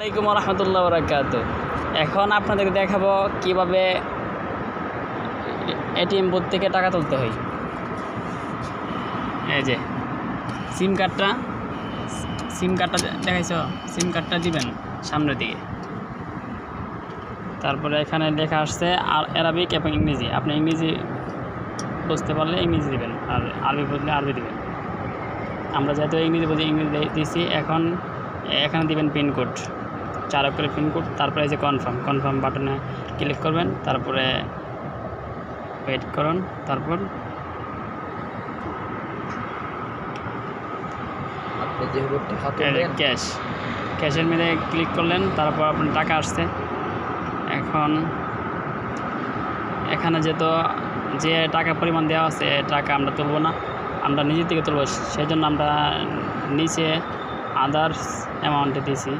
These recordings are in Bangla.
আসসালামাইকুম রহমতুল্লাহ বরাকাত এখন আপনাদেরকে দেখাবো কীভাবে এটিএম বুথ থেকে টাকা তুলতে হয় এই যে সিম কার্ডটা সিম কার্ডটা দেখাইছ সিম কার্ডটা দিবেন সামনের দিকে তারপরে এখানে লেখা আসছে আর অ্যারাবিক এবং ইংরেজি আপনি ইংরেজি বুঝতে পারলে ইংরেজি দিবেন আর আরবি বুঝলে আরবি দিবেন আমরা যেহেতু ইংরেজি বুঝি ইংরেজি দিয়ে- দিয়েছি এখন এখানে দিবেন পিনকোড চার অক্ষরের পিনকোড তারপরে এই যে কনফার্ম কনফার্ম বাটনে ক্লিক করবেন তারপরে ওয়েট করুন তারপর ক্যাশ ক্যাশের মেরে ক্লিক করলেন তারপর আপনার টাকা আসছে। এখন এখানে যেহেতু যে টাকা পরিমাণ দেওয়া আছে টাকা আমরা তুলব না আমরা নিজে থেকে তুলব সেই জন্য আমরা নিচে আদার্স অ্যামাউন্টে দিয়েছি।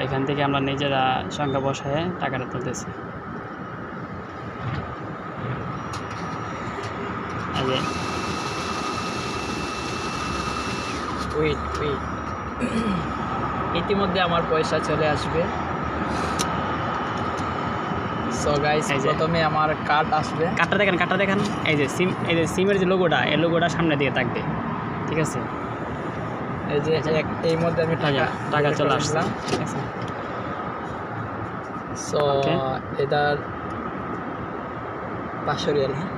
ওইখান থেকে আমরা নিজেরা সংখ্যা বসায় টাকাটা তুলতেছি। ইতিমধ্যে আমার পয়সা চলে আসবে। So guys. প্রথমে আমার কার্ড আসবে। কার্ডটা দেখেন কার্ডটা দেখেন। এই যে সিম এই যে সিমের যে লোগোটা এই লোগোটা সামনে দিয়ে থাকবে ঠিক আছে? এই যে এই মধ্যে আমি টাকা টাকা চলে আসলাম। ঠিক আছে সো এটার পাঁচশো রিয়াল হ্যাঁ।